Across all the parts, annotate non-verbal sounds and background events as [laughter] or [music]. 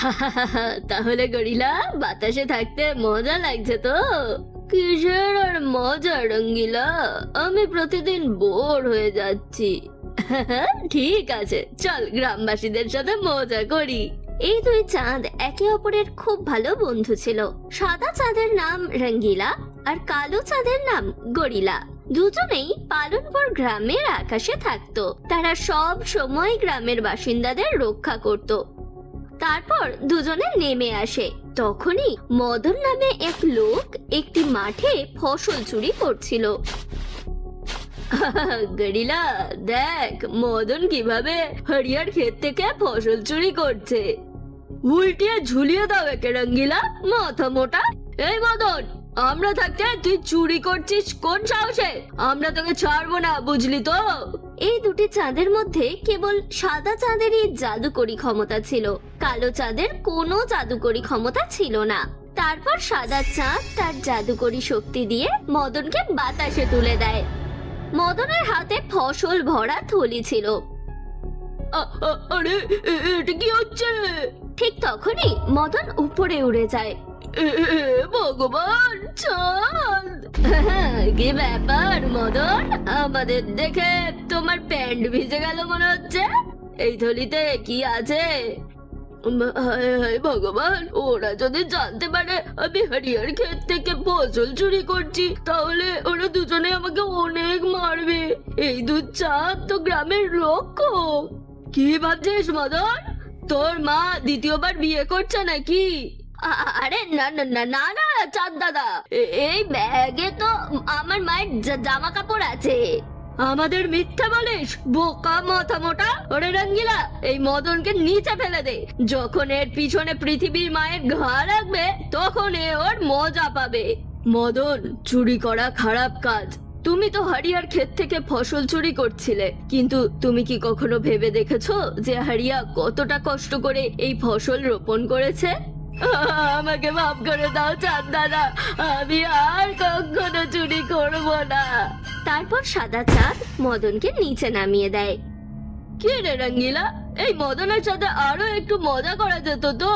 [laughs] তাহলে গরিলা, বাতাসে থাকতে মজা লাগছে তো? কিসের আর মজা রঙ্গিলা? আমি প্রতিদিন বোর হয়ে যাচ্ছি। [laughs] ঠিক আছে, চল গ্রামবাসীদের সাথে মজা করি। এই দুই চাঁদ একে অপরের খুব ভালো বন্ধু ছিল। সাদা চাঁদের নাম রঙ্গিলা আর কালো চাঁদের নাম গরিলা। দুজনেই পালনপুর গ্রামের আকাশে থাকতো। তারা সব সময় গ্রামের বাসিন্দাদের রক্ষা করত। তারপর দুজনে নেমে আসে। তখনই মদন নামে এক লোক একটি মাঠে ফসল চুরি করছিল। [laughs] গরিলা, দেখ, মদন কীভাবে হরিয়ার ক্ষেত থেকে ফসল চুরি করছে। উল্টিয়ে ঝুলিয়ে দাও একে, রঙ্গিলা, মাথা মোটা। এই মদন, আমরা থাকতে তুই চুরি করছিস কোন সাহসে? আমরা তোকে ছাড়বো না, বুঝলি তো? এই দুটি চাঁদের মধ্যে কেবল সাদা চাঁদেরই জাদুকরি ক্ষমতা ছিল। কালো চাঁদের কোনো জাদুকরী ক্ষমতা ছিল না। তারপর সাদা চাঁদ তার জাদুকরী শক্তি দিয়ে মদনকে বাতাসে তুলে দেয়। মদনের হাতে ফসল ভরা থলি ছিল। আরে এটা কি হচ্ছে? ঠিক তখনই মদন উপরে উড়ে যায়। ভগবান! চাঁদ কি ব্যাপার, মদন? আমাদের দেখে তোমার প্যান্ট ভিজে গেল মনে হচ্ছে। এই থলিতে কি আছে? হায় হায় ভগবান, ওরা যদি জানতে পারে আমি হরিয়ার ক্ষেত থেকে ফসল চুরি করছি, তাহলে ওরা দুজনে আমাকে অনেক মারবে। এই দু চাঁদ তো গ্রামের রক্ষক। কি ভাবছিস, মদন? তোর মা দ্বিতীয়বার বিয়ে করছে নাকি? আরে না না না না না, চাঁদ দাদা। এই ব্যাগে তো আমার মায়ের জামা কাপড় আছে। আমাদের মিথ্যা বলিস? বোকা মাথা মোটা? ওরে রঙ্গিলা, এই মদনকে নিচে ফেলে দে। যখন এর পিছনে পৃথিবীর মায়ের ঘা রাখবে, তখন এ ওর মজা পাবে। মদন, চুরি করা খারাপ কাজ। তুমি তো হারিয়ার ক্ষেত থেকে ফসল চুরি করছিলে। কিন্তু তুমি কি কখনো ভেবে দেখেছ যে হারিয়া কতটা কষ্ট করে এই ফসল রোপণ করেছে? আমাকে মাফ করে দাও চাঁদ দাদা আমি আর কখনো চুরি করব না। তারপর সাদা চাঁদ মদনকে নিচে নামিয়ে দেয়। কি রে রঙ্গিলা? এই মদনের সাথে আরও একটু মজা করা যেত তো।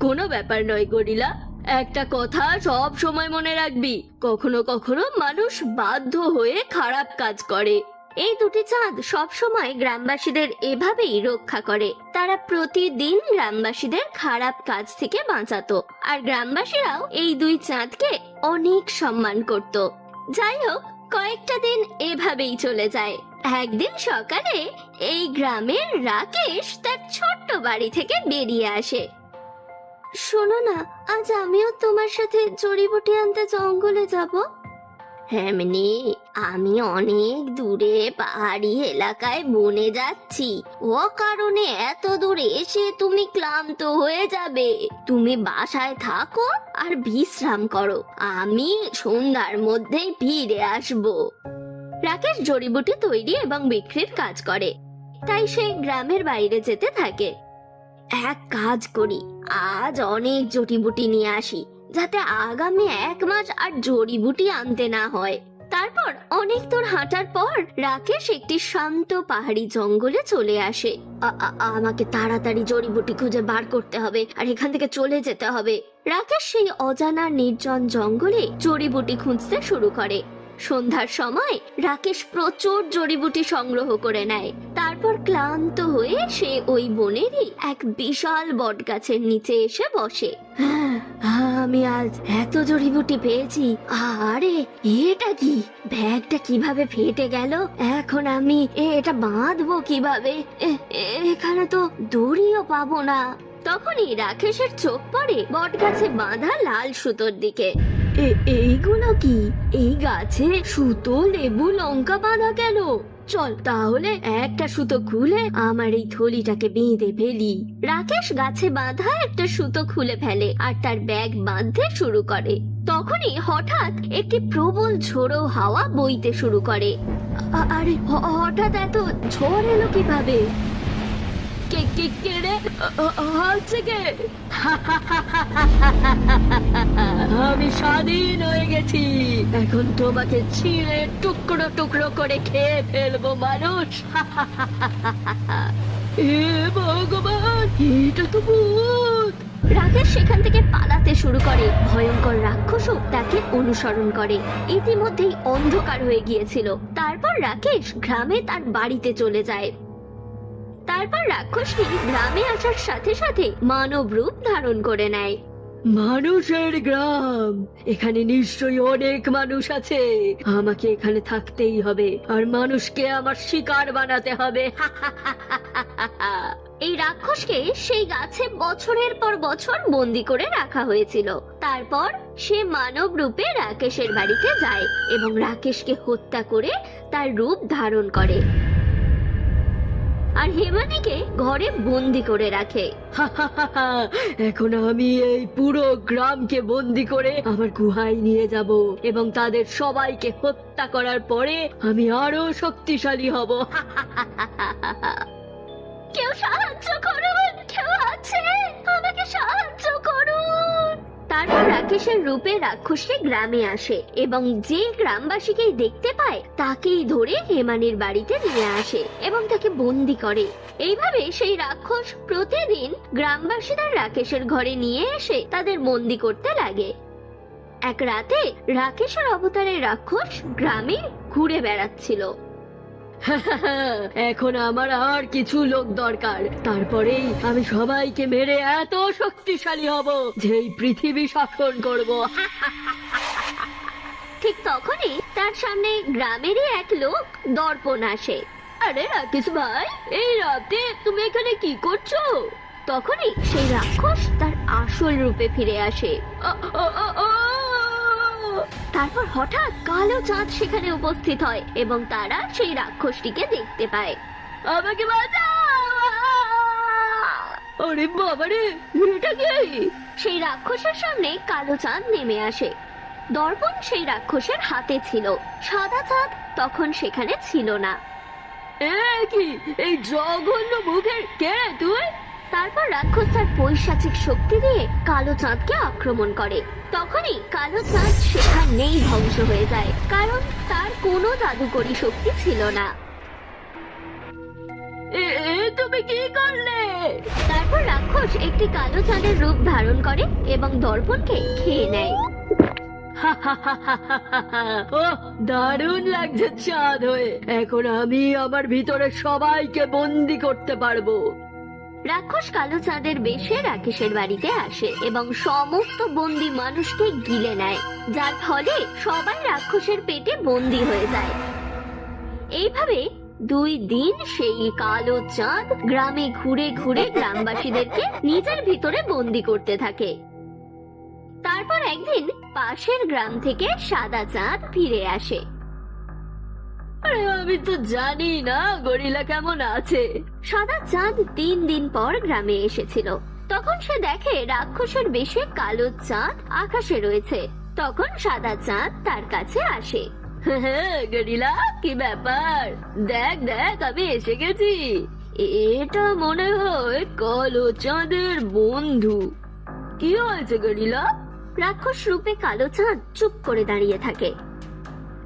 কোনো ব্যাপার নয় গরিলা। একটা কথা সব সময় মনে রাখবি কখনো কখনো মানুষ বাধ্য হয়ে খারাপ কাজ করে। এই দুটি চাঁদ সব সময় গ্রামবাসীদের এভাবেই রক্ষা করে। তারা প্রতিদিন গ্রামবাসীদের খারাপ কাজ থেকে বাঁচাতো, আর গ্রামবাসীরাও এই দুই চাঁদকে অনেক সম্মান করত। যাই হোক, কয়েকটা দিন এভাবেই চলে যায়। একদিন সকালে এই গ্রামের রাকেশ তার ছোট্ট বাড়ি থেকে বেরিয়ে আসে। শোনো না, আজ আমিও তোমার সাথে জড়িবুটি আনতে জঙ্গলে যাব। হ্যামনি আমি অনেক দূরে পাহাড়ি এলাকায় বনে যাচ্ছি। ও কারণে এত দূরে এসে তুমি ক্লান্ত হয়ে যাবে। তুমি বাসায় থাকো আর বিশ্রাম করো। আমি সন্ধ্যার মধ্যেই ফিরে আসব। রাকেশ জড়িবুটি তৈরি এবং বিক্রির কাজ করে। তাই সে গ্রামের বাইরে যেতে থাকে। এক কাজ করি। আজ অনেক জড়িবুটি নিয়ে আসি। যাতে আগামী এক মাস আর জড়িবুটি আনতে না হয়। তারপর অনেক দূর হাঁটার পর রাকেশ একটি শান্ত পাহাড়ি জঙ্গলে চলে আসে। আমাকে তাড়াতাড়ি জড়িবুটি খুঁজে বার করতে হবে আর এখান থেকে চলে যেতে হবে। রাকেশ সেই অজানা নির্জন জঙ্গলে জড়িবুটি খুঁজতে শুরু করে। সন্ধ্যার সময় রাকেশ প্রচুর জড়িবুটি সংগ্রহ করে নেয়। তারপর ক্লান্ত হয়ে সে ওই বনেরই এক বিশাল বট গাছের নিচে এসে বসে। "হ্যাঁ, আমি আজ এত জড়িবুটি পেয়েছি। আরে এটা কি? ব্যাগটা কীভাবে ফেটে গেল? এখন আমি এটা বাঁধবো কীভাবে? এখানে তো দড়িও পাবো না। তখনই রাকেশের চোখ পড়ে বট গাছে বাঁধা লাল সুতোর দিকে। এইগুলো কি? এই গাছে সুতো, লেবু, লঙ্কা বাঁধা কেন? চল তাহলে একটা সুতো খুলে আমার এই থলিটাকে বেঁধে ফেলি। রাকেশ গাছে বাঁধা একটা সুতো খুলে ফেলে আর তার ব্যাগ বাঁধতে শুরু করে। তখনই হঠাৎ একটি প্রবল ঝোড়ো হাওয়া বইতে শুরু করে। আরে হঠাৎ এত ঝড় এলো কীভাবে? কে কে কে রে? হাসছে কে? আমি স্বাধীন হয়ে গেছি। এখন তোমাকে ছিঁড়ে টুকরো টুকরো করে খেয়ে ফেলব মানুষ। [laughs] এ ভগবান, এটা তো ভূত। রাকেশ সেখান থেকে পালাতে শুরু করে। ভয়ঙ্কর রাক্ষসও তাকে অনুসরণ করে। ইতিমধ্যেই অন্ধকার হয়ে গিয়েছিল। তারপর রাকেশ গ্রামে তার বাড়িতে চলে যায়। তারপর রাক্ষসটি গ্রামে আসার সাথে সাথে মানব রূপ ধারণ করে নেয়। মানুষের গ্রাম। এখানে নিশ্চয়ই অনেক মানুষ আছে। আমাকে এখানে থাকতেই হবে। আর মানুষকে আমার শিকার বানাতে হবে। [laughs] এই রাক্ষসকে সেই গাছে বছরের পর বছর বন্দি করে রাখা হয়েছিল। তারপর সে মানব রূপে রাকেশের বাড়িতে যায় এবং রাকেশকে হত্যা করে তার রূপ ধারণ করে। আর হেমানিকে ঘরে বন্দি করে রাখে। এখন আমি এই পুরো গ্রামকে বন্দি করে আমার গুহায় নিয়ে যাব এবং তাদের সবাইকে হত্যা করার পরে আমি আরও শক্তিশালী হব। কেউ সাহায্য করুন কেউ আছে? আমাকে সাহায্য রাকেশের রূপে রাক্ষসী গ্রামে আসে এবং যে গ্রামবাসীকেই দেখতে পায়, তাকেই ধরে হেমানির বাড়িতে নিয়ে আসে এবং তাকে বন্দি করে। এইভাবে সেই রাক্ষস প্রতিদিন গ্রামবাসীদের রাকেশের ঘরে নিয়ে এসে তাদের বন্দি করতে লাগে। এক রাতে রাকেশের অবতারের রাক্ষস গ্রামে ঘুরে বেড়াচ্ছিল। [laughs] এখন আমার আর কিছু লোক দরকার। তারপরেই আমি সবাইকে মেরে এত শক্তিশালী হব যে পৃথিবী শাসন করব। [laughs] ঠিক তখনই তার সামনে গ্রামেরই এক লোক দর্পণ আসে। আরে রাকেশ ভাই এই রাতে তুমি এখানে কি করছ? তখনই সেই রাক্ষস তার আসল রূপে ফিরে আসে! তারপর হঠাৎ কালো চাঁদ সেখানে উপস্থিত হয় এবং তারা সেই রাক্ষসটিকে দেখতে পায়। আমাকে আরে বাবারে এটা কি? সেই রাক্ষসের সামনে কালো চাঁদ নেমে আসে। দর্পণ সেই রাক্ষসের হাতে ছিল। সাদা চাঁদ তখন সেখানে ছিল না। এ কি? এই জঘন্য মুখের কে তুই? তারপর রাক্ষস তার পৈশাচিক শক্তি দিয়ে কালো চাঁদকে আক্রমণ করে। তখনই কালো চাঁদ সেখানেই ধ্বংস হয়ে যায় কারণ তার কোনো জাদুকরী শক্তি ছিল না। তুমি কি করলে? তারপর রাক্ষস একটি কালো চাঁদের রূপ ধারণ করে এবং দর্পণকে খেয়ে নেয়। ও দারুণ লাগছে চাঁদ হয়ে। এখন আমি আমার ভিতরে সবাইকে বন্দি করতে পারব। রাক্ষস কালো চাঁদের বেশে রাকেশের বাড়িতে আসে এবং সমস্ত বন্দি মানুষকে গিলে নেয়। যার ফলে সবাই রাক্ষসের পেটে বন্দি হয়ে যায়। এইভাবে দুই দিন সেই কালো চাঁদ গ্রামে ঘুরে ঘুরে গ্রামবাসীদেরকে নিজের ভিতরে বন্দি করতে থাকে। তারপর একদিন পাশের গ্রাম থেকে সাদা চাঁদ ফিরে আসে। আরে আমি তো জানি না গরিলা কেমন আছে। সাদা চাঁদ তিন দিন পর গ্রামে এসেছিল। তখন সে দেখে রাক্ষসের বেশে কালো চাঁদ আকাশে রয়েছে। তখন সাদা চাঁদ তার কাছে আসে। গরিলা কি ব্যাপার? দেখ দেখ আমি এসে গেছি। এটা মনে হয় কালো চাঁদের বন্ধু। কি হয়েছে গরিলা? রাক্ষস রূপে কালো চাঁদ চুপ করে দাঁড়িয়ে থাকে।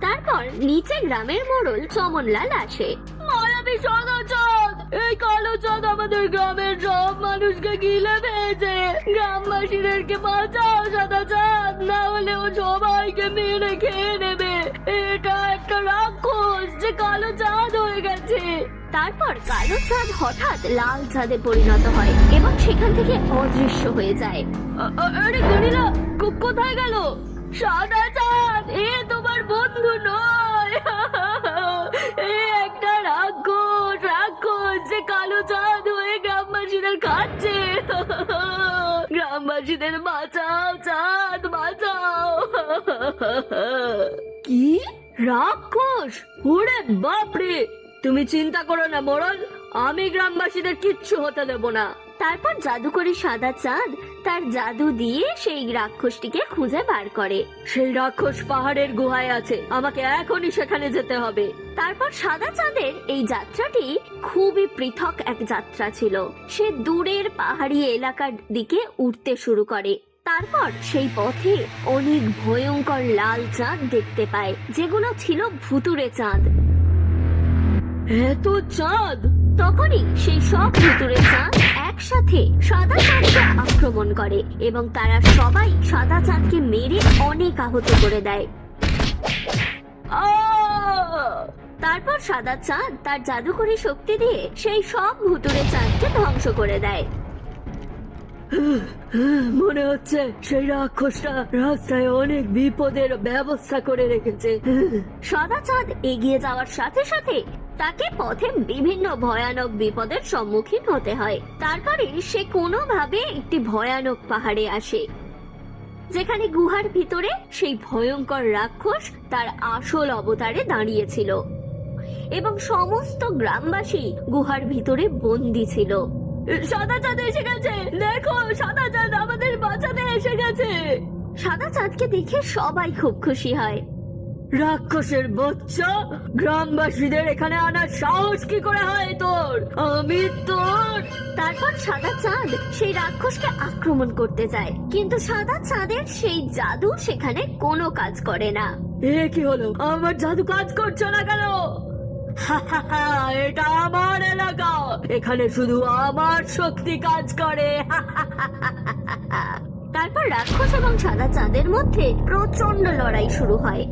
তারপর নিচে গ্রামের মোড়ল চমনলাল আসে। মায়াবী সাদা চাঁদ এই কালো চাঁদ আমাদের গ্রামের সব মানুষকে গিলে ফেলেছে গ্রামবাসীদেরকে বাঁচাও সাদা চাঁদ! না হলে ও সবাইকে মেরে খেয়ে নেবে। এটা একটা রাক্ষস যে কালো চাঁদ হয়ে গেছে। তারপর কালো চাঁদ হঠাৎ লাল চাঁদে পরিণত হয় এবং সেখান থেকে অদৃশ্য হয়ে যায়। আরে গরিলা কোথায় গেল? সাদা চাঁদ এ তোমার বন্ধু নয়। এ একটা রাক্ষস রাক্ষস যে কালো চাঁদ হয়ে গ্রামবাসীদের খাচ্ছে গ্রামবাসীদের বাঁচাও চাঁদ বাঁচাও। কি? রাক্ষস? ওরে বাপরে! তুমি চিন্তা করো না মোড়ল আমি গ্রামবাসীদের কিচ্ছু হতে দেব না। তারপর জাদুকরি সাদা চাঁদ তার জাদু দিয়ে সেই রাক্ষসটিকে খুঁজে বার করে। সেই রাক্ষস পাহাড়ের গুহায় আছে আমাকে এখনই সেখানে যেতে হবে। তারপর সাদা চাঁদের এই যাত্রাটি খুবই পৃথক এক যাত্রা ছিল। সে দূরের পাহাড়ি এলাকার দিকে উঠতে শুরু করে। তারপর সেই পথে অনেক ভয়ঙ্কর লাল চাঁদ দেখতে পায় যেগুলো ছিল ভুতুরে চাঁদ। এত চাঁদ! তখনই সেই সব ভুতুরে চাঁদ একসাথে সাদা চাঁদকে আক্রমণ করে এবং তারা সবাই সাদা চাঁদকে মেরে অনেক আহত করে দেয়। তারপর সাদা চাঁদ তার জাদুকরি শক্তি দিয়ে সেই সব ভুতুরে চাঁদকে ধ্বংস করে দেয়। মনে হচ্ছে সেই রাক্ষসটা রাস্তায় অনেক বিপদের ব্যবস্থা করে রেখেছে। সাদা চাঁদ এগিয়ে যাওয়ার সাথে সাথে তাকে পথে বিভিন্ন ভয়ানক বিপদের সম্মুখীন হতে হয়। তারপরে সে কোনোভাবে একটি ভয়ানক পাহাড়ে আসে, যেখানে গুহার ভিতরে সেই ভয়ঙ্কর রাক্ষস তার আসল অবতারে দাঁড়িয়েছিল এবং সমস্ত গ্রামবাসী গুহার ভিতরে বন্দি ছিল। সাদা চাঁদ এসে গেছে! দেখো সাদা চাঁদ আমাদের বাঁচাতে এসে গেছে! সাদা চাঁদকে দেখে সবাই খুব খুশি হয়। রাক্ষসের বাচ্চা গ্রামবাসীদের এখানে আনার সাহস কি করে হয় তোর? আমি তোর। তারপর সাদা চাঁদ সেই রাক্ষসকে আক্রমণ করতে যায় কিন্তু সাদা চাঁদের সেই জাদু সেখানে কোনো কাজ করে না। এ কি হলো? আমার জাদু কাজ করছে না কেন? এটা আমার এলাকা। এখানে শুধু আমার শক্তি কাজ করে। তারপর রাক্ষস এবং সাদা চাঁদের মধ্যে প্রচণ্ড লড়াই শুরু হয়।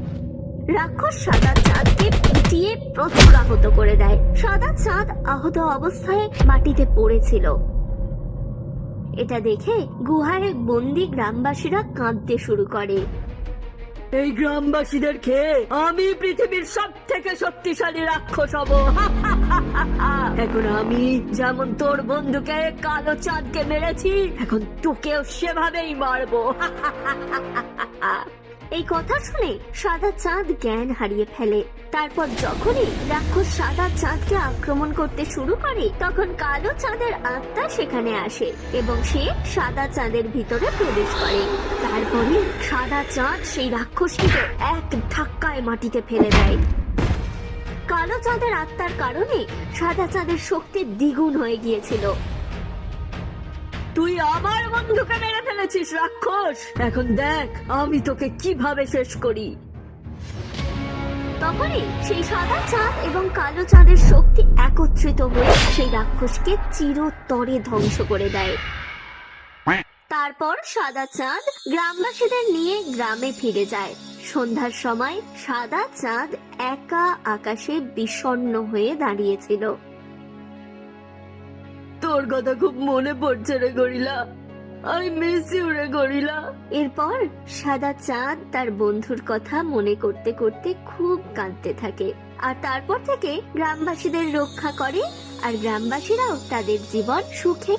রাক্ষস সাদা চাঁদকে পিটিয়ে প্রচুর আহত করে দেয়। সাদা চাঁদ আহত অবস্থায় মাটিতে পড়েছিল। এটা দেখে গুহায় বন্দি গ্রামবাসীরা কাঁদতে শুরু করে। এই গ্রামবাসীদের খেয়ে আমি পৃথিবীর সব থেকে শক্তিশালী রাক্ষস হব। [laughs] এখন আমি যেমন তোর বন্ধুকে কালো চাঁদকে মেরেছি, এখন তোকেও সেভাবেই মারবো। [laughs] এই কথা শুনে সাদা চাঁদ জ্ঞান হারিয়ে ফেলে। তারপর যখনই রাক্ষস সাদা চাঁদকে আক্রমণ করতে শুরু করে, তখন কালো চাঁদের আত্মা সেখানে আসে এবং সে সাদা চাঁদের ভিতরে প্রবেশ করে। তারপরে সাদা চাঁদ সেই রাক্ষসটিকে এক ধাক্কায় মাটিতে ফেলে দেয়। কালো চাঁদের আত্মার কারণে সাদা চাঁদের শক্তি দ্বিগুণ হয়ে গিয়েছিল। তুই আমার বন্ধুকে মেরে ফেলেছিস রাক্ষস? এখন দেখ আমি তোকে কীভাবে শেষ করি। তখনই সেই সাদা চাঁদ এবং কালো চাঁদের শক্তি একত্রিত হয়ে সেই রাক্ষসকে চিরতরে ধ্বংস করে দেয়। তারপর সাদা চাঁদ গ্রামবাসীদের নিয়ে গ্রামে ফিরে যায়। সন্ধ্যার সময় সাদা চাঁদ একা আকাশে বিষণ্ণ হয়ে দাঁড়িয়েছিল। তোর কথা খুব মনে পড়ছে রে গরিলা। আই মিস ইউ রে গরিলা। এরপর সাদা চাঁদ তার বন্ধুর কথা মনে করতে করতে খুব কাঁদতে থাকে। আর তারপর থেকে গ্রামবাসীদের রক্ষা করে, আর গ্রামবাসীরাও তাদের জীবন সুখে